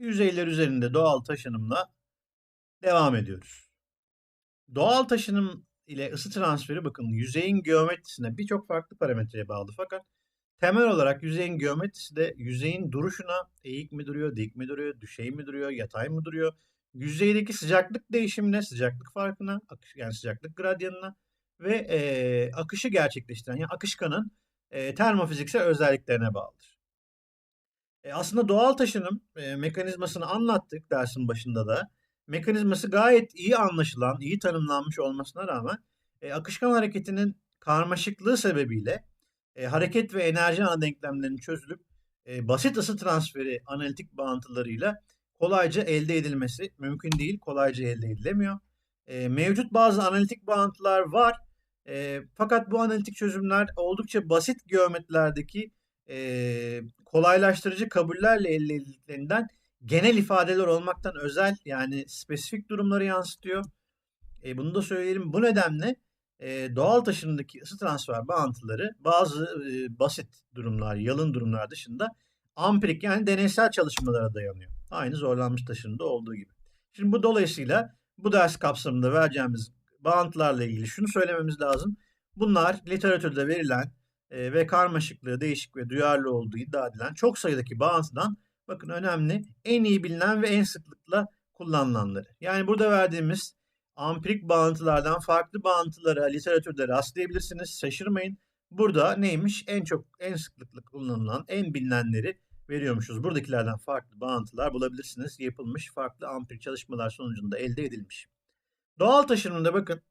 yüzeyler üzerinde doğal taşınımla devam ediyoruz. Doğal taşınım ile ısı transferi bakın yüzeyin geometrisine birçok farklı parametreye bağlı fakat temel olarak yüzeyin geometrisi de yüzeyin duruşuna eğik mi duruyor, dik mi duruyor, düşey mi duruyor, yatay mı duruyor, yüzeydeki sıcaklık değişimine, sıcaklık farkına, yani sıcaklık gradyanına ve e, akışı gerçekleştiren yani akışkanın e, termofiziksel özelliklerine bağlıdır. E, aslında doğal taşınım e, mekanizmasını anlattık dersin başında da. Mekanizması gayet iyi anlaşılan, iyi tanımlanmış olmasına rağmen e, akışkan hareketinin karmaşıklığı sebebiyle e, hareket ve enerji ana denklemlerinin çözülüp e, basit ısı transferi analitik bağıntılarıyla kolayca elde edilmesi mümkün değil, kolayca elde edilemiyor. E, mevcut bazı analitik bağıntılar var e, fakat bu analitik çözümler oldukça basit geometrilerdeki e, kolaylaştırıcı kabullerle elde edildiklerinden genel ifadeler olmaktan özel yani spesifik durumları yansıtıyor. E, bunu da söyleyelim. Bu nedenle e, doğal taşımdaki ısı transfer bağıntıları bazı e, basit durumlar, yalın durumlar dışında ampirik yani deneysel çalışmalara dayanıyor. Aynı zorlanmış taşımda olduğu gibi. Şimdi bu dolayısıyla bu ders kapsamında vereceğimiz bağıntılarla ilgili şunu söylememiz lazım. Bunlar literatürde verilen ve karmaşıklığı değişik ve duyarlı olduğu iddia edilen çok sayıdaki bağıntıdan bakın önemli en iyi bilinen ve en sıklıkla kullanılanları. Yani burada verdiğimiz ampirik bağıntılardan farklı bağıntılara literatürde rastlayabilirsiniz. Şaşırmayın. Burada neymiş? En çok en sıklıkla kullanılan en bilinenleri veriyormuşuz. Buradakilerden farklı bağıntılar bulabilirsiniz. Yapılmış farklı ampirik çalışmalar sonucunda elde edilmiş. Doğal taşınımda bakın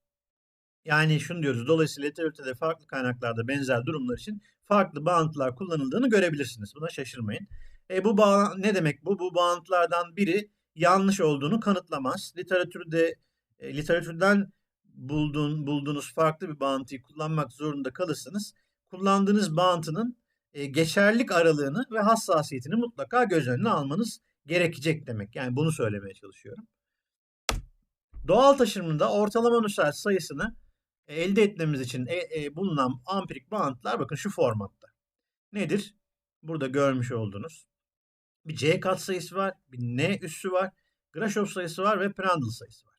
yani şunu diyoruz. Dolayısıyla literatürde farklı kaynaklarda benzer durumlar için farklı bağıntılar kullanıldığını görebilirsiniz. Buna şaşırmayın. E, bu bağ ne demek bu? Bu bağıntılardan biri yanlış olduğunu kanıtlamaz. Literatürde e, literatürden bulduğun, bulduğunuz farklı bir bağıntıyı kullanmak zorunda kalırsınız. Kullandığınız bağıntının e, geçerlilik aralığını ve hassasiyetini mutlaka göz önüne almanız gerekecek demek. Yani bunu söylemeye çalışıyorum. Doğal taşınımında ortalama nüsel sayısını elde etmemiz için e, e, bulunan ampirik bağıntılar bakın şu formatta. Nedir? Burada görmüş olduğunuz bir C katsayısı var, bir N üssü var, Grashof sayısı var ve Prandtl sayısı var.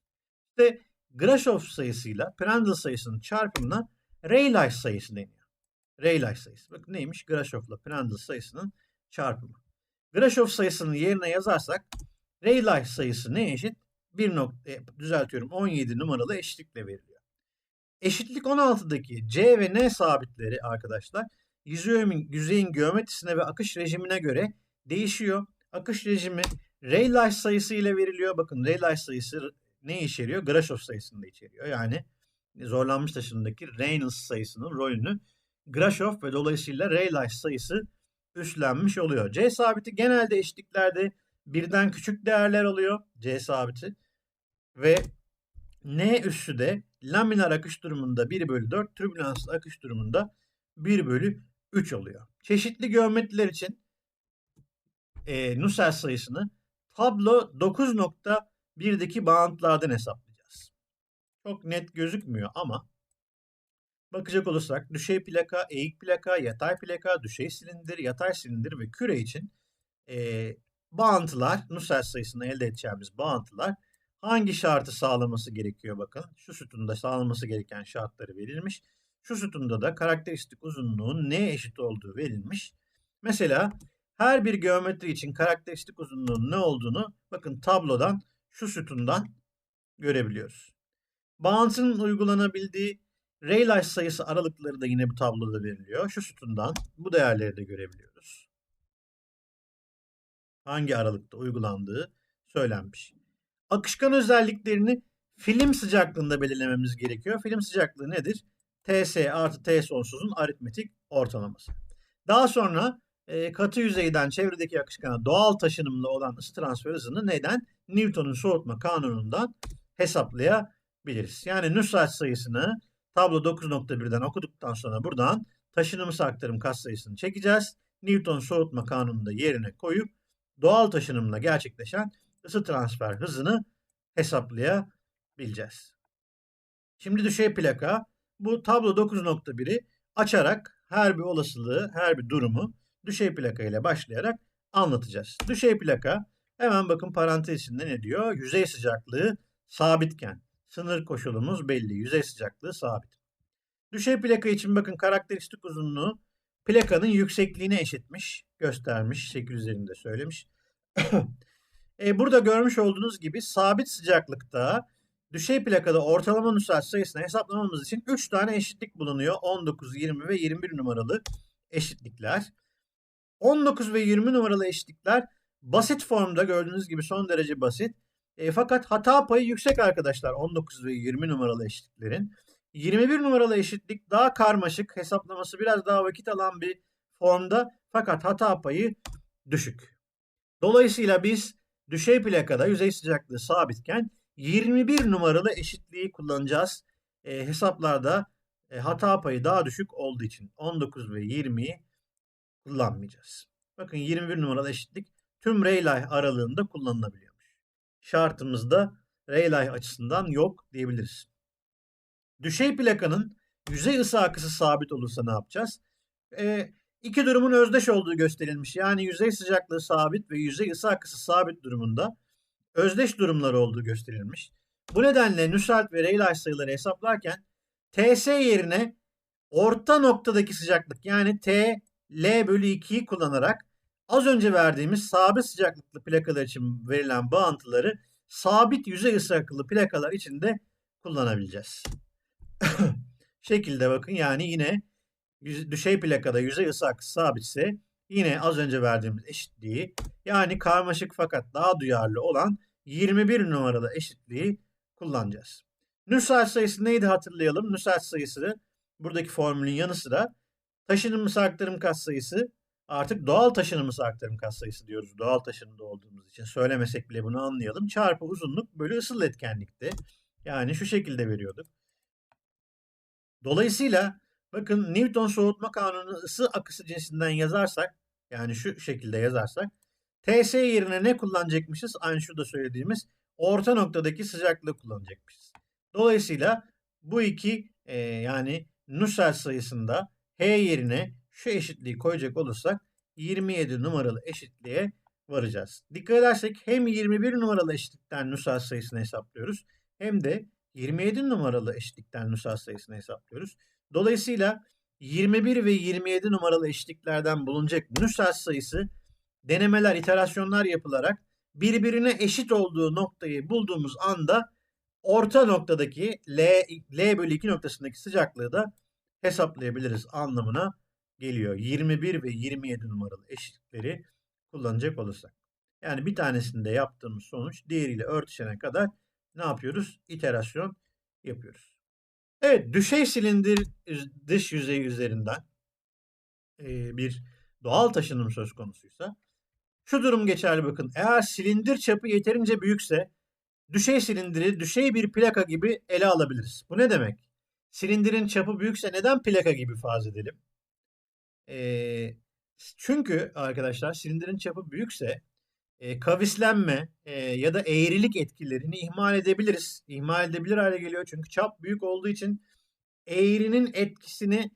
İşte Grashof sayısıyla Prandtl sayısının çarpımına Rayleigh sayısı deniyor. Rayleigh sayısı. Bakın neymiş? Grashof'la Prandtl sayısının çarpımı. Grashof sayısının yerine yazarsak Rayleigh sayısı ne eşit? 1 nokta, e, düzeltiyorum 17 numaralı eşitlikle veriliyor. Eşitlik 16'daki C ve N sabitleri arkadaşlar yüzeyin, yüzeyin geometrisine ve akış rejimine göre değişiyor. Akış rejimi Rayleigh sayısı ile veriliyor. Bakın Rayleigh sayısı ne içeriyor? Grashof sayısını da içeriyor. Yani zorlanmış taşındaki Reynolds sayısının rolünü Grashof ve dolayısıyla Rayleigh sayısı üstlenmiş oluyor. C sabiti genelde eşitliklerde birden küçük değerler oluyor C sabiti ve N üssü de laminar akış durumunda 1 bölü 4, türbülanslı akış durumunda 1 bölü 3 oluyor. Çeşitli geometriler için e, Nusselt sayısını tablo 9.1'deki bağıntılardan hesaplayacağız. Çok net gözükmüyor ama bakacak olursak düşey plaka, eğik plaka, yatay plaka, düşey silindir, yatay silindir ve küre için e, bağıntılar, Nusselt sayısını elde edeceğimiz bağıntılar hangi şartı sağlaması gerekiyor bakın. Şu sütunda sağlaması gereken şartları verilmiş. Şu sütunda da karakteristik uzunluğun ne eşit olduğu verilmiş. Mesela her bir geometri için karakteristik uzunluğun ne olduğunu bakın tablodan şu sütundan görebiliyoruz. Bağıntının uygulanabildiği Rayleigh sayısı aralıkları da yine bu tabloda veriliyor. Şu sütundan bu değerleri de görebiliyoruz. Hangi aralıkta uygulandığı söylenmiş. Akışkan özelliklerini film sıcaklığında belirlememiz gerekiyor. Film sıcaklığı nedir? TS artı T sonsuzun aritmetik ortalaması. Daha sonra e, katı yüzeyden çevredeki akışkana doğal taşınımlı olan ısı transfer hızını neden? Newton'un soğutma kanunundan hesaplayabiliriz. Yani Nusselt sayısını tablo 9.1'den okuduktan sonra buradan taşınımsal aktarım katsayısını çekeceğiz. Newton soğutma kanununu da yerine koyup doğal taşınımla gerçekleşen ısı transfer hızını hesaplayabileceğiz. Şimdi düşey plaka bu tablo 9.1'i açarak her bir olasılığı, her bir durumu düşey plaka ile başlayarak anlatacağız. Düşey plaka Hemen bakın parantez ne diyor? Yüzey sıcaklığı sabitken. Sınır koşulumuz belli. Yüzey sıcaklığı sabit. Düşey plaka için bakın karakteristik uzunluğu plakanın yüksekliğine eşitmiş. Göstermiş. Şekil üzerinde söylemiş. e, burada görmüş olduğunuz gibi sabit sıcaklıkta düşey plakada ortalama nüshat sayısını hesaplamamız için 3 tane eşitlik bulunuyor. 19, 20 ve 21 numaralı eşitlikler. 19 ve 20 numaralı eşitlikler basit formda gördüğünüz gibi son derece basit. E, fakat hata payı yüksek arkadaşlar 19 ve 20 numaralı eşitliklerin. 21 numaralı eşitlik daha karmaşık, hesaplaması biraz daha vakit alan bir formda fakat hata payı düşük. Dolayısıyla biz düşey plakada yüzey sıcaklığı sabitken 21 numaralı eşitliği kullanacağız. E, hesaplarda e, hata payı daha düşük olduğu için 19 ve 20'yi kullanmayacağız. Bakın 21 numaralı eşitlik tüm Rayleigh aralığında kullanılabiliyormuş. Şartımızda Rayleigh açısından yok diyebiliriz. Düşey plakanın yüzey ısı akısı sabit olursa ne yapacağız? E, iki durumun özdeş olduğu gösterilmiş. Yani yüzey sıcaklığı sabit ve yüzey ısı akısı sabit durumunda özdeş durumlar olduğu gösterilmiş. Bu nedenle Nusselt ve Rayleigh sayıları hesaplarken TS yerine orta noktadaki sıcaklık yani T L bölü 2'yi kullanarak az önce verdiğimiz sabit sıcaklıklı plakalar için verilen bağıntıları sabit yüzey ısı akıllı plakalar için de kullanabileceğiz. Şekilde bakın yani yine düşey plakada yüzey ısı akısı sabitse yine az önce verdiğimiz eşitliği yani karmaşık fakat daha duyarlı olan 21 numaralı eşitliği kullanacağız. Nusselt sayısı neydi hatırlayalım. Nusselt sayısı buradaki formülün yanı sıra taşınımsız aktarım katsayısı artık doğal taşınımsız aktarım katsayısı diyoruz. Doğal taşınımda olduğumuz için söylemesek bile bunu anlayalım. Çarpı uzunluk bölü ısıl etkenlikti. Yani şu şekilde veriyorduk. Dolayısıyla bakın Newton soğutma kanunu ısı akısı cinsinden yazarsak yani şu şekilde yazarsak TS yerine ne kullanacakmışız? Aynı şurada söylediğimiz orta noktadaki sıcaklığı kullanacakmışız. Dolayısıyla bu iki e, yani Nusselt sayısında H yerine şu eşitliği koyacak olursak 27 numaralı eşitliğe varacağız. Dikkat edersek hem 21 numaralı eşitlikten Nusselt sayısını hesaplıyoruz hem de 27 numaralı eşitlikten Nusselt sayısını hesaplıyoruz. Dolayısıyla 21 ve 27 numaralı eşitliklerden bulunacak Nusselt sayısı denemeler, iterasyonlar yapılarak birbirine eşit olduğu noktayı bulduğumuz anda orta noktadaki L, L bölü 2 noktasındaki sıcaklığı da hesaplayabiliriz anlamına geliyor. 21 ve 27 numaralı eşitlikleri kullanacak olursak. Yani bir tanesinde yaptığımız sonuç diğeriyle örtüşene kadar ne yapıyoruz? İterasyon yapıyoruz. Evet, düşey silindir dış yüzey üzerinden bir doğal taşınım söz konusuysa şu durum geçerli bakın. Eğer silindir çapı yeterince büyükse düşey silindiri düşey bir plaka gibi ele alabiliriz. Bu ne demek? Silindirin çapı büyükse neden plaka gibi farz edelim? E, çünkü arkadaşlar silindirin çapı büyükse e, kavislenme e, ya da eğrilik etkilerini ihmal edebiliriz. İhmal edebilir hale geliyor çünkü çap büyük olduğu için eğrinin etkisini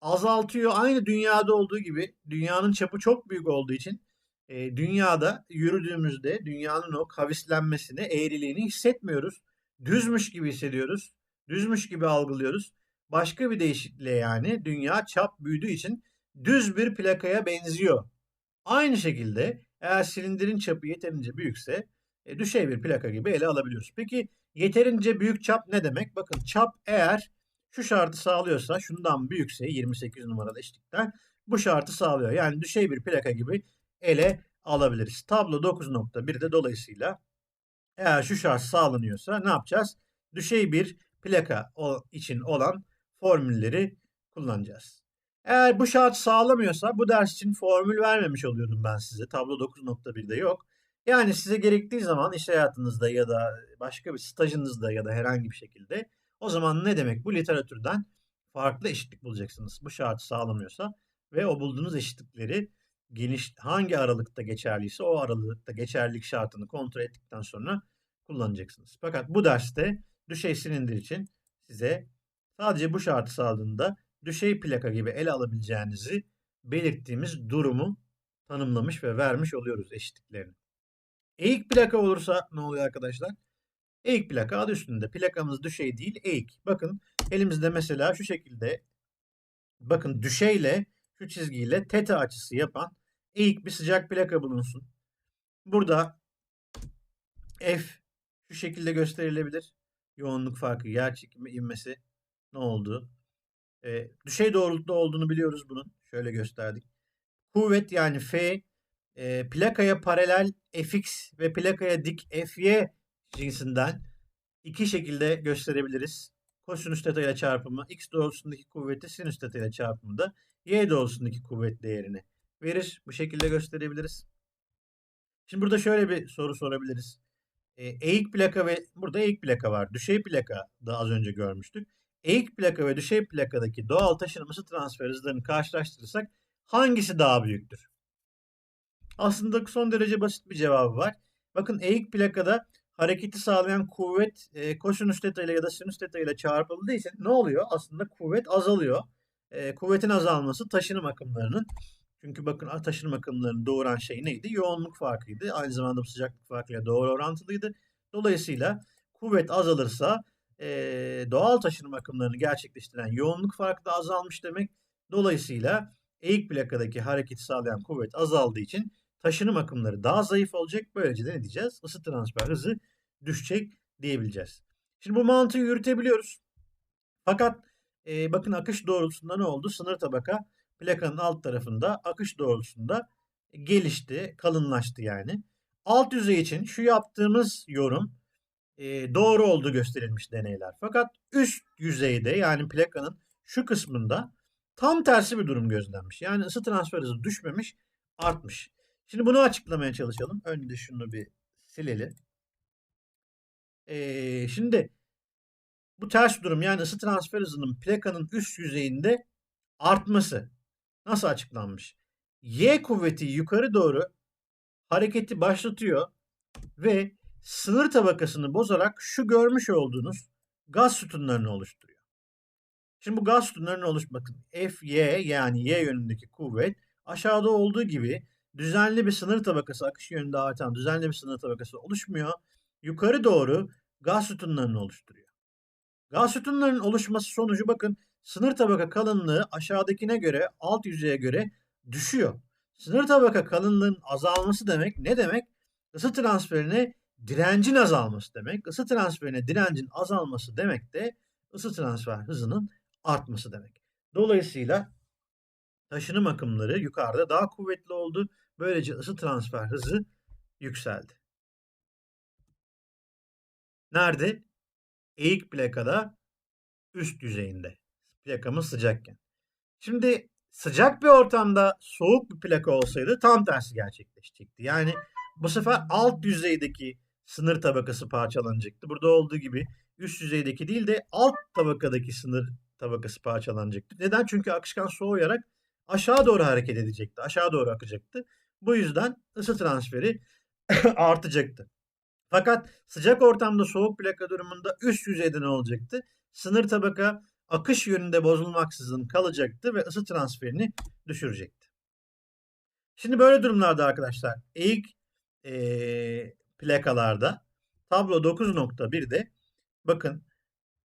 azaltıyor. Aynı dünyada olduğu gibi dünyanın çapı çok büyük olduğu için e, dünyada yürüdüğümüzde dünyanın o kavislenmesini, eğriliğini hissetmiyoruz. Düzmüş gibi hissediyoruz. Düzmüş gibi algılıyoruz. Başka bir değişikliğe yani dünya çap büyüdüğü için düz bir plakaya benziyor. Aynı şekilde eğer silindirin çapı yeterince büyükse e, düşey bir plaka gibi ele alabiliyoruz. Peki yeterince büyük çap ne demek? Bakın çap eğer şu şartı sağlıyorsa şundan büyükse 28 numaralı eşlikten bu şartı sağlıyor. Yani düşey bir plaka gibi ele alabiliriz. Tablo 9.1'de dolayısıyla eğer şu şart sağlanıyorsa ne yapacağız? Düşey bir plaka için olan formülleri kullanacağız. Eğer bu şart sağlamıyorsa bu ders için formül vermemiş oluyordum ben size. Tablo 9.1'de yok. Yani size gerektiği zaman iş hayatınızda ya da başka bir stajınızda ya da herhangi bir şekilde o zaman ne demek bu literatürden farklı eşitlik bulacaksınız. Bu şartı sağlamıyorsa ve o bulduğunuz eşitlikleri geniş hangi aralıkta geçerliyse o aralıkta geçerlilik şartını kontrol ettikten sonra kullanacaksınız. Fakat bu derste düşey silindir için size sadece bu şartı sağladığında düşey plaka gibi ele alabileceğinizi belirttiğimiz durumu tanımlamış ve vermiş oluyoruz eşitliklerini. Eğik plaka olursa ne oluyor arkadaşlar? Eğik plaka adı üstünde. Plakamız düşey değil eğik. Bakın elimizde mesela şu şekilde bakın düşeyle şu çizgiyle teta açısı yapan eğik bir sıcak plaka bulunsun. Burada F şu şekilde gösterilebilir. Yoğunluk farkı, yer çekimi inmesi ne oldu? E, düşey doğrultuda olduğunu biliyoruz bunun. Şöyle gösterdik. Kuvvet yani F e, plakaya paralel Fx ve plakaya dik Fy cinsinden iki şekilde gösterebiliriz. Kosinüs teta ile çarpımı x doğrultusundaki kuvveti sinüs teta ile çarpımı da y doğrultusundaki kuvvet değerini verir. Bu şekilde gösterebiliriz. Şimdi burada şöyle bir soru sorabiliriz. E, eğik plaka ve burada eğik plaka var. Düşey plaka da az önce görmüştük. Eğik plaka ve düşey plakadaki doğal taşınma ısı transfer hızlarını karşılaştırırsak hangisi daha büyüktür? Aslında son derece basit bir cevabı var. Bakın eğik plakada hareketi sağlayan kuvvet e, kosinüs teta ile ya da sinüs teta ile çarpıldığı için ne oluyor? Aslında kuvvet azalıyor. E, kuvvetin azalması taşınım akımlarının çünkü bakın taşınım akımlarını doğuran şey neydi? Yoğunluk farkıydı. Aynı zamanda sıcaklık farkıyla doğru orantılıydı. Dolayısıyla kuvvet azalırsa e, doğal taşınım akımlarını gerçekleştiren yoğunluk farkı da azalmış demek. Dolayısıyla eğik plakadaki hareketi sağlayan kuvvet azaldığı için taşınım akımları daha zayıf olacak. Böylece de ne diyeceğiz? Isı transfer hızı düşecek diyebileceğiz. Şimdi bu mantığı yürütebiliyoruz. Fakat e, bakın akış doğrultusunda ne oldu? Sınır tabaka plakanın alt tarafında akış doğrultusunda gelişti, kalınlaştı yani. Alt yüzey için şu yaptığımız yorum e, doğru olduğu gösterilmiş deneyler. Fakat üst yüzeyde yani plakanın şu kısmında tam tersi bir durum gözlenmiş. Yani ısı transfer hızı düşmemiş, artmış. Şimdi bunu açıklamaya çalışalım. Önce şunu bir silelim. Ee, şimdi bu ters durum yani ısı transfer hızının plakanın üst yüzeyinde artması nasıl açıklanmış? Y kuvveti yukarı doğru hareketi başlatıyor ve sınır tabakasını bozarak şu görmüş olduğunuz gaz sütunlarını oluşturuyor. Şimdi bu gaz sütunlarının oluş bakın Fy yani Y yönündeki kuvvet aşağıda olduğu gibi düzenli bir sınır tabakası akış yönünde artan düzenli bir sınır tabakası oluşmuyor. Yukarı doğru gaz sütunlarını oluşturuyor. Gaz sütunlarının oluşması sonucu bakın sınır tabaka kalınlığı aşağıdakine göre alt yüzeye göre düşüyor. Sınır tabaka kalınlığının azalması demek ne demek? Isı transferine direncin azalması demek. Isı transferine direncin azalması demek de ısı transfer hızının artması demek. Dolayısıyla taşınım akımları yukarıda daha kuvvetli oldu. Böylece ısı transfer hızı yükseldi. Nerede? Eğik plakada üst yüzeyinde. Plakamız sıcakken. Şimdi sıcak bir ortamda soğuk bir plaka olsaydı tam tersi gerçekleşecekti. Yani bu sefer alt yüzeydeki sınır tabakası parçalanacaktı. Burada olduğu gibi üst yüzeydeki değil de alt tabakadaki sınır tabakası parçalanacaktı. Neden? Çünkü akışkan soğuyarak aşağı doğru hareket edecekti. Aşağı doğru akacaktı. Bu yüzden ısı transferi artacaktı. Fakat sıcak ortamda soğuk plaka durumunda üst yüzeyde ne olacaktı? Sınır tabaka akış yönünde bozulmaksızın kalacaktı ve ısı transferini düşürecekti. Şimdi böyle durumlarda arkadaşlar eğik e, plakalarda tablo 9.1'de bakın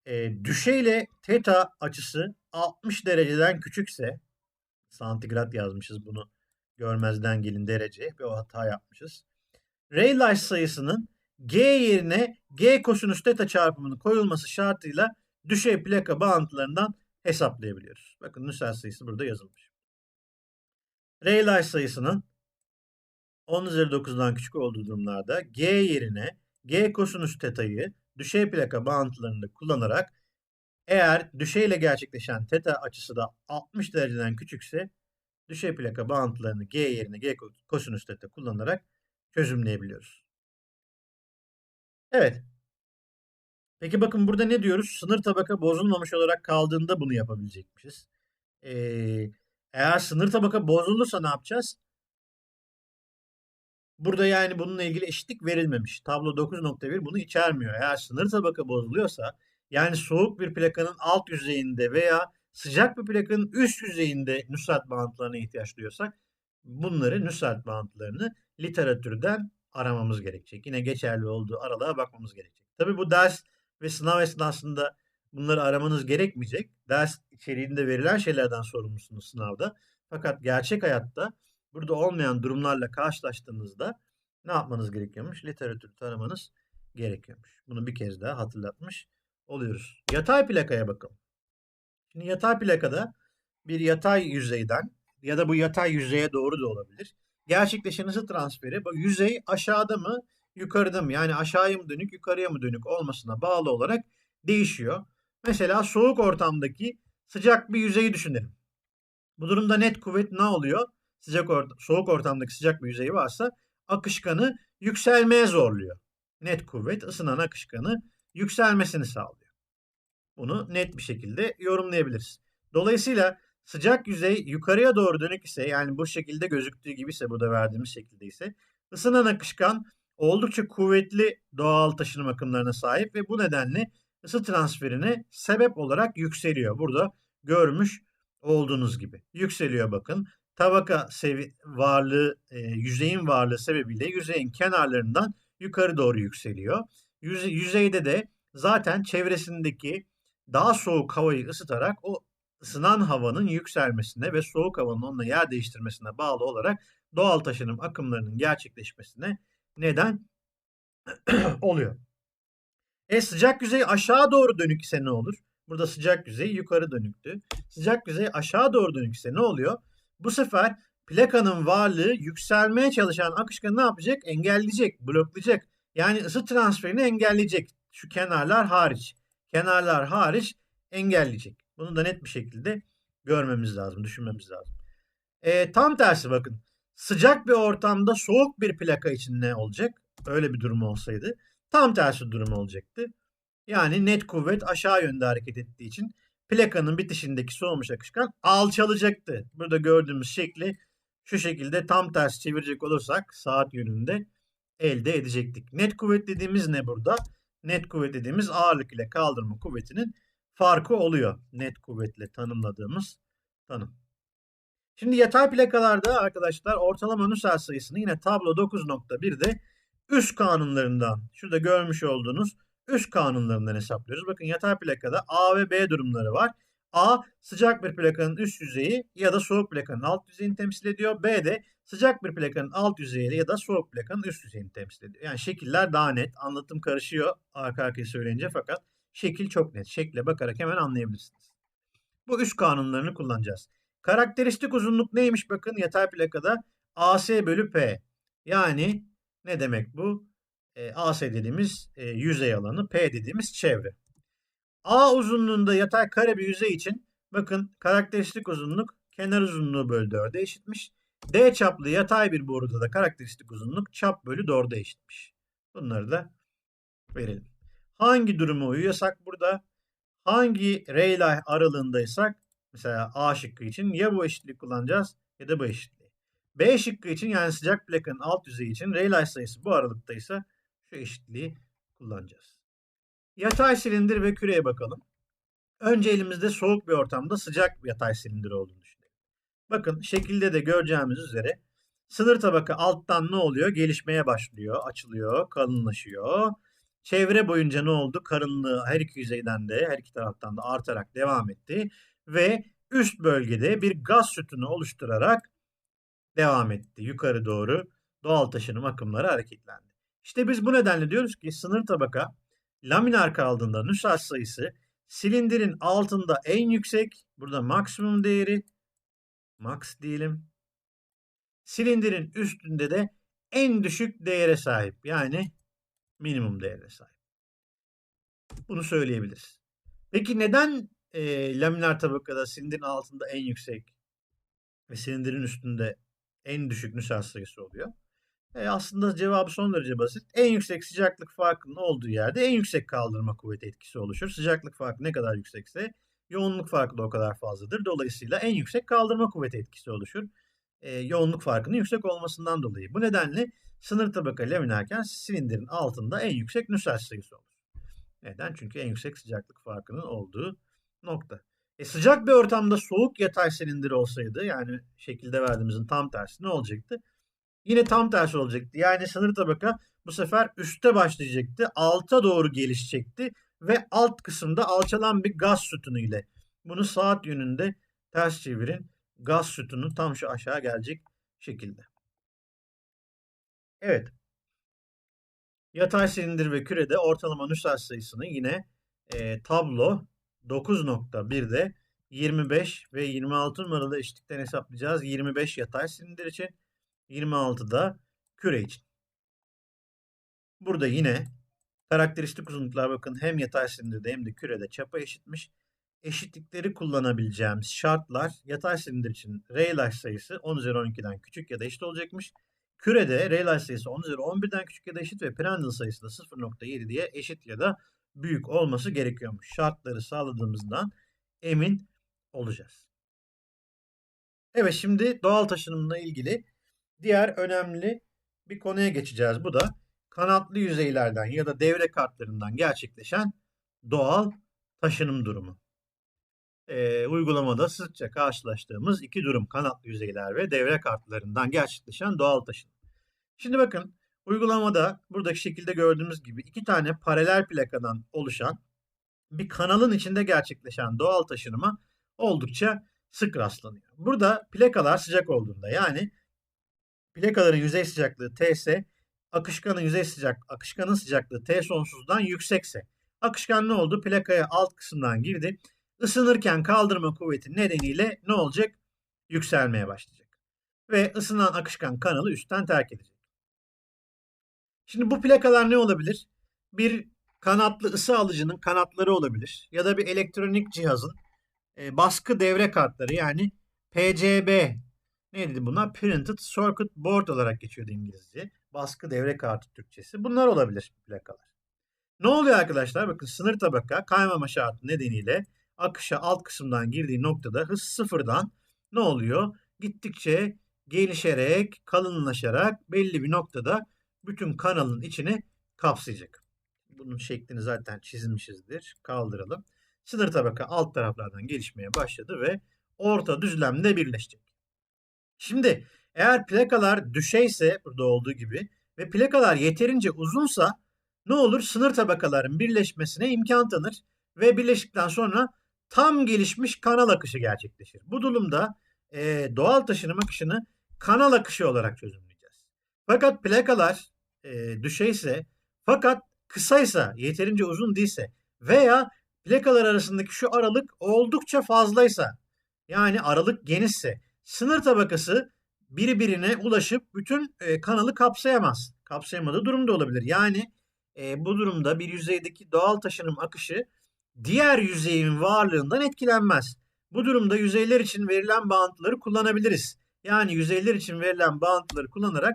e, düşeyle teta açısı 60 dereceden küçükse santigrat yazmışız bunu görmezden gelin derece ve o hata yapmışız. Rayleigh sayısının G yerine G kosinüs teta çarpımının koyulması şartıyla düşey plaka bağıntılarından hesaplayabiliyoruz. Bakın Nusselt sayısı burada yazılmış. Rayleigh sayısının 10 üzeri 9'dan küçük olduğu durumlarda G yerine G kosinüs teta'yı düşey plaka bağıntılarında kullanarak eğer düşeyle gerçekleşen teta açısı da 60 dereceden küçükse düşey plaka bağıntılarını G yerine G kosinüs teta kullanarak çözümleyebiliyoruz. Evet. Peki bakın burada ne diyoruz? Sınır tabaka bozulmamış olarak kaldığında bunu yapabilecekmişiz. Ee, eğer sınır tabaka bozulursa ne yapacağız? Burada yani bununla ilgili eşitlik verilmemiş. Tablo 9.1 bunu içermiyor. Eğer sınır tabaka bozuluyorsa yani soğuk bir plakanın alt yüzeyinde veya sıcak bir plakanın üst yüzeyinde Nusselt bağıntılarına ihtiyaç duyuyorsak bunları Nusselt bağıntılarını literatürden aramamız gerekecek. Yine geçerli olduğu aralığa bakmamız gerekecek. Tabii bu ders ve sınav esnasında bunları aramanız gerekmeyecek. Ders içeriğinde verilen şeylerden sorumlusunuz sınavda. Fakat gerçek hayatta burada olmayan durumlarla karşılaştığınızda ne yapmanız gerekiyormuş? Literatürü taramanız gerekiyormuş. Bunu bir kez daha hatırlatmış oluyoruz. Yatay plakaya bakalım. Şimdi yatay plakada bir yatay yüzeyden ya da bu yatay yüzeye doğru da olabilir. Gerçekleşen ısı transferi bu yüzey aşağıda mı yukarıda mı yani aşağıya mı dönük yukarıya mı dönük olmasına bağlı olarak değişiyor. Mesela soğuk ortamdaki sıcak bir yüzeyi düşünelim. Bu durumda net kuvvet ne oluyor? Sıcak or soğuk ortamdaki sıcak bir yüzey varsa akışkanı yükselmeye zorluyor. Net kuvvet ısınan akışkanı yükselmesini sağlıyor. Bunu net bir şekilde yorumlayabiliriz. Dolayısıyla sıcak yüzey yukarıya doğru dönük ise yani bu şekilde gözüktüğü gibi ise burada verdiğimiz şekilde ise ısınan akışkan oldukça kuvvetli doğal taşınım akımlarına sahip ve bu nedenle ısı transferine sebep olarak yükseliyor. Burada görmüş olduğunuz gibi. Yükseliyor bakın. Tabaka varlığı, e, yüzeyin varlığı sebebiyle yüzeyin kenarlarından yukarı doğru yükseliyor. Yüze yüzeyde de zaten çevresindeki daha soğuk havayı ısıtarak o ısınan havanın yükselmesine ve soğuk havanın onunla yer değiştirmesine bağlı olarak doğal taşınım akımlarının gerçekleşmesine neden oluyor. E sıcak yüzey aşağı doğru dönük ise ne olur? Burada sıcak yüzey yukarı dönüktü. Sıcak yüzey aşağı doğru dönük ise ne oluyor? Bu sefer plakanın varlığı yükselmeye çalışan akışkanı ne yapacak? Engelleyecek, bloklayacak. Yani ısı transferini engelleyecek. Şu kenarlar hariç. Kenarlar hariç engelleyecek. Bunu da net bir şekilde görmemiz lazım, düşünmemiz lazım. E, tam tersi bakın. Sıcak bir ortamda soğuk bir plaka için ne olacak? Öyle bir durum olsaydı. Tam tersi durum olacaktı. Yani net kuvvet aşağı yönde hareket ettiği için plakanın bitişindeki soğumuş akışkan alçalacaktı. Burada gördüğümüz şekli şu şekilde tam ters çevirecek olursak saat yönünde elde edecektik. Net kuvvet dediğimiz ne burada? Net kuvvet dediğimiz ağırlık ile kaldırma kuvvetinin farkı oluyor. Net kuvvetle tanımladığımız tanım. Şimdi yatay plakalarda arkadaşlar ortalama nüsel sayısını yine tablo 9.1'de üst kanunlarından şurada görmüş olduğunuz üst kanunlarından hesaplıyoruz. Bakın yatay plakada A ve B durumları var. A sıcak bir plakanın üst yüzeyi ya da soğuk plakanın alt yüzeyini temsil ediyor. B de sıcak bir plakanın alt yüzeyi ya da soğuk plakanın üst yüzeyini temsil ediyor. Yani şekiller daha net. Anlatım karışıyor arka arkaya söyleyince fakat şekil çok net. Şekle bakarak hemen anlayabilirsiniz. Bu üst kanunlarını kullanacağız. Karakteristik uzunluk neymiş bakın yatay plakada AC bölü P. Yani ne demek bu? E, AC dediğimiz e, yüzey alanı, P dediğimiz çevre. A uzunluğunda yatay kare bir yüzey için bakın karakteristik uzunluk kenar uzunluğu bölü 4'e eşitmiş. D çaplı yatay bir boruda da karakteristik uzunluk çap bölü 4'e eşitmiş. Bunları da verelim. Hangi duruma uyuyorsak burada hangi Rayleigh aralığındaysak mesela A şıkkı için ya bu eşitliği kullanacağız ya da bu eşitliği. B şıkkı için yani sıcak plakanın alt yüzeyi için Rayleigh sayısı bu aralıktaysa şu eşitliği kullanacağız. Yatay silindir ve küreye bakalım. Önce elimizde soğuk bir ortamda sıcak yatay silindir olduğunu düşünelim. Bakın şekilde de göreceğimiz üzere sınır tabaka alttan ne oluyor? Gelişmeye başlıyor, açılıyor, kalınlaşıyor. Çevre boyunca ne oldu? Karınlığı her iki yüzeyden de her iki taraftan da artarak devam etti. Ve üst bölgede bir gaz sütunu oluşturarak devam etti. Yukarı doğru doğal taşınım akımları hareketlendi. İşte biz bu nedenle diyoruz ki sınır tabaka laminar kaldığında nüshat sayısı silindirin altında en yüksek burada maksimum değeri max diyelim. Silindirin üstünde de en düşük değere sahip. Yani minimum değerine sahip. Bunu söyleyebiliriz. Peki neden e, laminar tabakada silindirin altında en yüksek ve silindirin üstünde en düşük nüshat sayısı oluyor? E aslında cevabı son derece basit. En yüksek sıcaklık farkının olduğu yerde en yüksek kaldırma kuvveti etkisi oluşur. Sıcaklık farkı ne kadar yüksekse yoğunluk farkı da o kadar fazladır. Dolayısıyla en yüksek kaldırma kuvveti etkisi oluşur. E, yoğunluk farkının yüksek olmasından dolayı. Bu nedenle sınır tabaka laminarken silindirin altında en yüksek nüsel sayısı olur. Neden? Çünkü en yüksek sıcaklık farkının olduğu nokta. E sıcak bir ortamda soğuk yatay silindir olsaydı yani şekilde verdiğimizin tam tersi ne olacaktı? Yine tam tersi olacaktı. Yani sınır tabaka bu sefer üste başlayacaktı. Alta doğru gelişecekti ve alt kısımda alçalan bir gaz sütunu ile bunu saat yönünde ters çevirin. Gaz sütunu tam şu aşağı gelecek şekilde. Evet. Yatay silindir ve kürede ortalama nüsel sayısını yine e, tablo 9.1'de 25 ve 26 numaralı eşitlikten hesaplayacağız. 25 yatay silindir için, 26 da küre için. Burada yine karakteristik uzunluklar bakın hem yatay silindirde hem de kürede çapa eşitmiş. Eşitlikleri kullanabileceğimiz şartlar yatay silindir için Rayleigh sayısı 10 üzeri 12'den küçük ya da eşit olacakmış. Kürede Rayleigh sayısı 10 üzeri 11'den küçük ya da eşit ve Prandtl sayısı da 0.7 diye eşit ya da büyük olması gerekiyormuş. Şartları sağladığımızdan emin olacağız. Evet şimdi doğal taşınımla ilgili diğer önemli bir konuya geçeceğiz. Bu da kanatlı yüzeylerden ya da devre kartlarından gerçekleşen doğal taşınım durumu. Ee, uygulamada sıkça karşılaştığımız iki durum kanatlı yüzeyler ve devre kartlarından gerçekleşen doğal taşınım. Şimdi bakın uygulamada buradaki şekilde gördüğümüz gibi iki tane paralel plakadan oluşan bir kanalın içinde gerçekleşen doğal taşınıma oldukça sık rastlanıyor. Burada plakalar sıcak olduğunda yani plakaların yüzey sıcaklığı Ts, akışkanın yüzey sıcak akışkanın sıcaklığı T sonsuzdan yüksekse akışkan ne oldu? Plakaya alt kısımdan girdi. Isınırken kaldırma kuvveti nedeniyle ne olacak? Yükselmeye başlayacak. Ve ısınan akışkan kanalı üstten terk edecek. Şimdi bu plakalar ne olabilir? Bir kanatlı ısı alıcının kanatları olabilir. Ya da bir elektronik cihazın baskı devre kartları yani PCB neydi bunlar? Printed Circuit Board olarak geçiyordu İngilizce. Baskı devre kartı Türkçesi. Bunlar olabilir plakalar. Ne oluyor arkadaşlar? Bakın sınır tabaka kaymama şartı nedeniyle akışa alt kısımdan girdiği noktada hız sıfırdan ne oluyor? Gittikçe gelişerek, kalınlaşarak belli bir noktada bütün kanalın içini kapsayacak. Bunun şeklini zaten çizmişizdir. Kaldıralım. Sınır tabaka alt taraflardan gelişmeye başladı ve orta düzlemde birleşecek. Şimdi eğer plakalar düşeyse burada olduğu gibi ve plakalar yeterince uzunsa ne olur? Sınır tabakaların birleşmesine imkan tanır ve birleştikten sonra tam gelişmiş kanal akışı gerçekleşir. Bu durumda e, doğal taşınım akışını kanal akışı olarak çözümleyeceğiz. Fakat plakalar e, düşeyse fakat kısaysa, yeterince uzun değilse veya plakalar arasındaki şu aralık oldukça fazlaysa yani aralık genişse sınır tabakası birbirine ulaşıp bütün e, kanalı kapsayamaz. Kapsayamadığı durumda olabilir. Yani e, bu durumda bir yüzeydeki doğal taşınım akışı diğer yüzeyin varlığından etkilenmez. Bu durumda yüzeyler için verilen bağıntıları kullanabiliriz. Yani yüzeyler için verilen bağıntıları kullanarak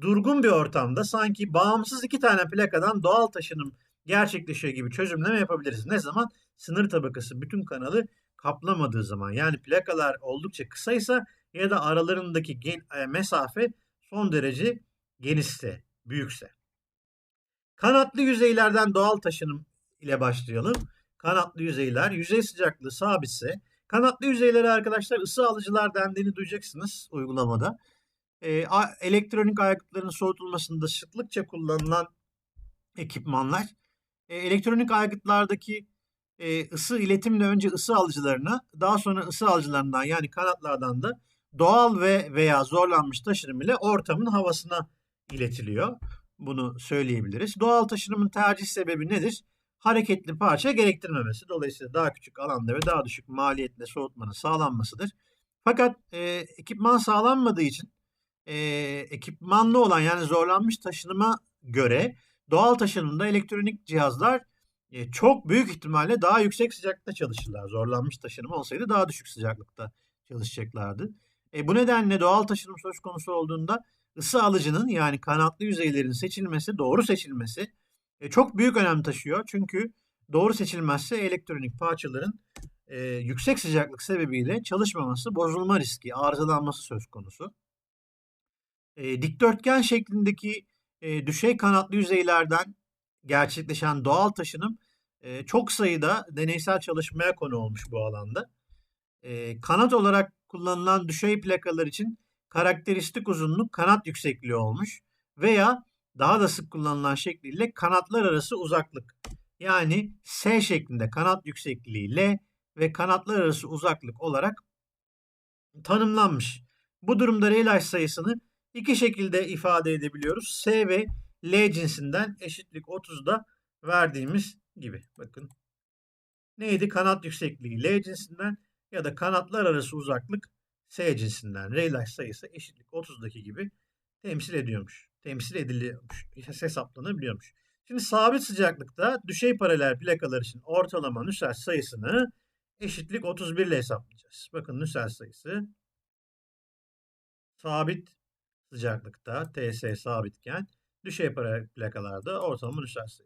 durgun bir ortamda sanki bağımsız iki tane plakadan doğal taşınım gerçekleşiyor gibi çözümleme yapabiliriz. Ne zaman? Sınır tabakası bütün kanalı kaplamadığı zaman. Yani plakalar oldukça kısaysa ya da aralarındaki gen, e, mesafe son derece genişse, büyükse. Kanatlı yüzeylerden doğal taşınım ile başlayalım. Kanatlı yüzeyler, yüzey sıcaklığı sabitse, kanatlı yüzeylere arkadaşlar ısı alıcılar dendiğini duyacaksınız uygulamada. Ee, elektronik aygıtların soğutulmasında sıklıkça kullanılan ekipmanlar. Ee, elektronik aygıtlardaki e, ısı iletimle önce ısı alıcılarına, daha sonra ısı alıcılarından yani kanatlardan da doğal ve veya zorlanmış taşınım ile ortamın havasına iletiliyor. Bunu söyleyebiliriz. Doğal taşınımın tercih sebebi nedir? Hareketli parça gerektirmemesi. Dolayısıyla daha küçük alanda ve daha düşük maliyetle soğutmanın sağlanmasıdır. Fakat e, ekipman sağlanmadığı için e, ekipmanlı olan yani zorlanmış taşınıma göre doğal taşınımda elektronik cihazlar e, çok büyük ihtimalle daha yüksek sıcaklıkta çalışırlar. Zorlanmış taşınım olsaydı daha düşük sıcaklıkta çalışacaklardı. E, bu nedenle doğal taşınım söz konusu olduğunda ısı alıcının yani kanatlı yüzeylerin seçilmesi, doğru seçilmesi e, çok büyük önem taşıyor. Çünkü doğru seçilmezse elektronik parçaların e, yüksek sıcaklık sebebiyle çalışmaması, bozulma riski, arızalanması söz konusu. E, dikdörtgen şeklindeki e, düşey kanatlı yüzeylerden gerçekleşen doğal taşınım e, çok sayıda deneysel çalışmaya konu olmuş bu alanda. E, kanat olarak kullanılan düşey plakalar için karakteristik uzunluk kanat yüksekliği olmuş veya daha da sık kullanılan şekliyle kanatlar arası uzaklık. Yani S şeklinde kanat yüksekliği L ve kanatlar arası uzaklık olarak tanımlanmış. Bu durumda Rayleigh sayısını iki şekilde ifade edebiliyoruz. S ve L cinsinden eşitlik 30'da verdiğimiz gibi. Bakın neydi? Kanat yüksekliği L cinsinden ya da kanatlar arası uzaklık S cinsinden. Rayleigh sayısı eşitlik 30'daki gibi temsil ediyormuş. Temsil ediliyormuş. Hesaplanabiliyormuş. Şimdi sabit sıcaklıkta düşey paralel plakalar için ortalama Nusselt sayısını eşitlik 31 ile hesaplayacağız. Bakın Nusselt sayısı sabit sıcaklıkta TS sabitken düşey plakalarda ortalama sayısı.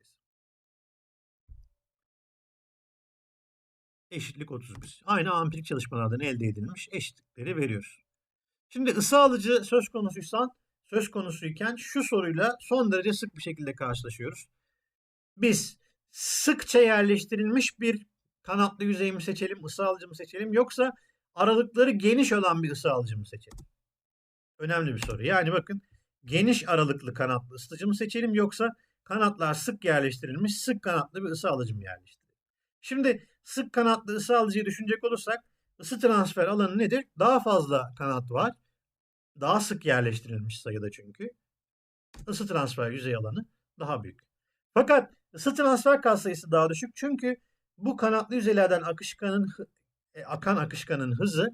Eşitlik 31. Aynı ampirik çalışmalardan elde edilmiş eşitlikleri veriyoruz. Şimdi ısı alıcı söz konusuysan söz konusuyken şu soruyla son derece sık bir şekilde karşılaşıyoruz. Biz sıkça yerleştirilmiş bir kanatlı yüzey mi seçelim, ısı alıcı mı seçelim yoksa aralıkları geniş olan bir ısı alıcı mı seçelim? Önemli bir soru. Yani bakın geniş aralıklı kanatlı ısıtıcı mı seçelim yoksa kanatlar sık yerleştirilmiş sık kanatlı bir ısı alıcı mı yerleştirelim? Şimdi sık kanatlı ısı alıcıyı düşünecek olursak ısı transfer alanı nedir? Daha fazla kanat var. Daha sık yerleştirilmiş sayıda çünkü. Isı transfer yüzey alanı daha büyük. Fakat ısı transfer katsayısı daha düşük çünkü bu kanatlı yüzeylerden akışkanın e, akan akışkanın hızı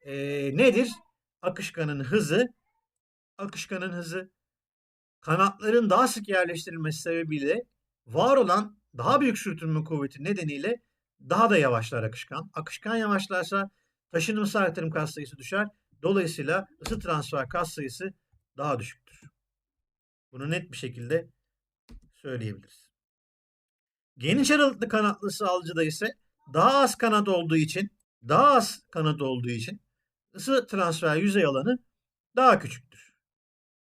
e, nedir? Akışkanın hızı akışkanın hızı kanatların daha sık yerleştirilmesi sebebiyle var olan daha büyük sürtünme kuvveti nedeniyle daha da yavaşlar akışkan. Akışkan yavaşlarsa taşınımsal aktarım katsayısı düşer. Dolayısıyla ısı transfer katsayısı daha düşüktür. Bunu net bir şekilde söyleyebiliriz. Geniş aralıklı kanatlı sağlıcıda ise daha az kanat olduğu için daha az kanat olduğu için ısı transfer yüzey alanı daha küçüktür.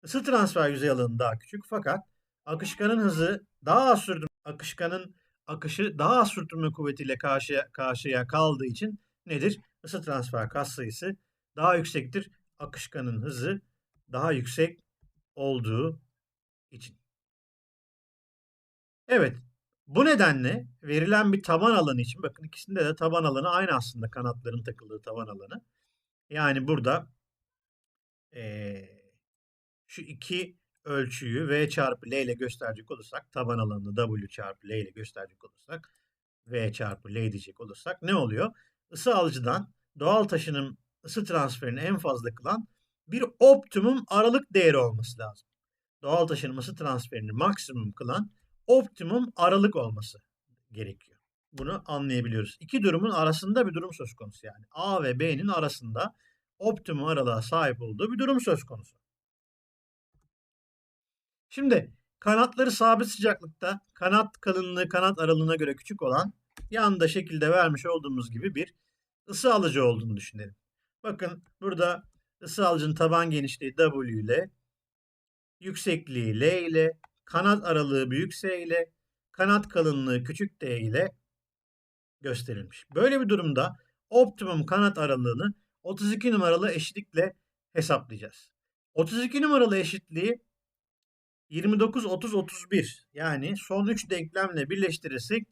Isı transfer yüzey alanı daha küçük fakat akışkanın hızı daha az sürdürme akışkanın akışı daha az sürtünme kuvvetiyle karşıya, karşıya kaldığı için nedir? Isı transfer katsayısı daha yüksektir. Akışkanın hızı daha yüksek olduğu için. Evet. Bu nedenle verilen bir taban alanı için bakın ikisinde de taban alanı aynı aslında kanatların takıldığı taban alanı. Yani burada ee, şu iki ölçüyü V çarpı L ile gösterecek olursak taban alanını W çarpı L ile gösterecek olursak V çarpı L diyecek olursak ne oluyor? Isı alıcıdan doğal taşınım ısı transferini en fazla kılan bir optimum aralık değeri olması lazım. Doğal taşınım ısı transferini maksimum kılan optimum aralık olması gerekiyor. Bunu anlayabiliyoruz. İki durumun arasında bir durum söz konusu yani. A ve B'nin arasında optimum aralığa sahip olduğu bir durum söz konusu. Şimdi kanatları sabit sıcaklıkta kanat kalınlığı kanat aralığına göre küçük olan yanında şekilde vermiş olduğumuz gibi bir ısı alıcı olduğunu düşünelim. Bakın burada ısı alıcının taban genişliği W ile yüksekliği L ile kanat aralığı büyük S ile kanat kalınlığı küçük D ile gösterilmiş. Böyle bir durumda optimum kanat aralığını 32 numaralı eşitlikle hesaplayacağız. 32 numaralı eşitliği 29, 30, 31 yani son 3 denklemle birleştirirsek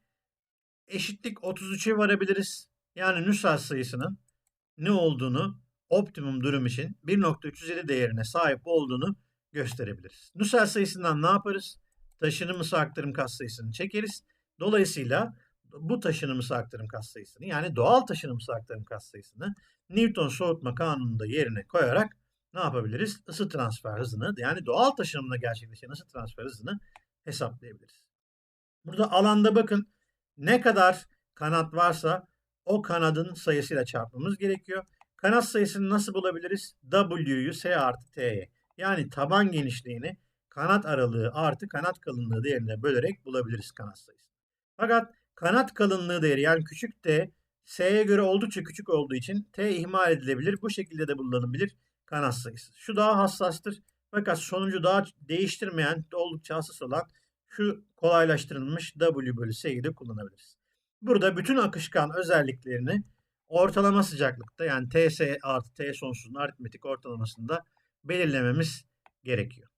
eşitlik 33'e varabiliriz. Yani nüsel sayısının ne olduğunu optimum durum için 1.350 değerine sahip olduğunu gösterebiliriz. Nusel sayısından ne yaparız? Taşınım ısı aktarım katsayısını çekeriz. Dolayısıyla bu taşınım ısı aktarım katsayısını yani doğal taşınım ısı aktarım katsayısını Newton soğutma kanununda yerine koyarak ne yapabiliriz? Isı transfer hızını yani doğal taşınımla gerçekleşen ısı transfer hızını hesaplayabiliriz. Burada alanda bakın ne kadar kanat varsa o kanadın sayısıyla çarpmamız gerekiyor. Kanat sayısını nasıl bulabiliriz? W'yu S artı T'ye yani taban genişliğini kanat aralığı artı kanat kalınlığı değerine bölerek bulabiliriz kanat sayısını. Fakat kanat kalınlığı değeri yani küçük t s'ye göre oldukça küçük olduğu için t ihmal edilebilir. Bu şekilde de bulunabilir kanat sayısı. Şu daha hassastır. Fakat sonucu daha değiştirmeyen oldukça hassas olan şu kolaylaştırılmış W bölü S'yi de kullanabiliriz. Burada bütün akışkan özelliklerini ortalama sıcaklıkta yani TS artı T sonsuzun aritmetik ortalamasında belirlememiz gerekiyor.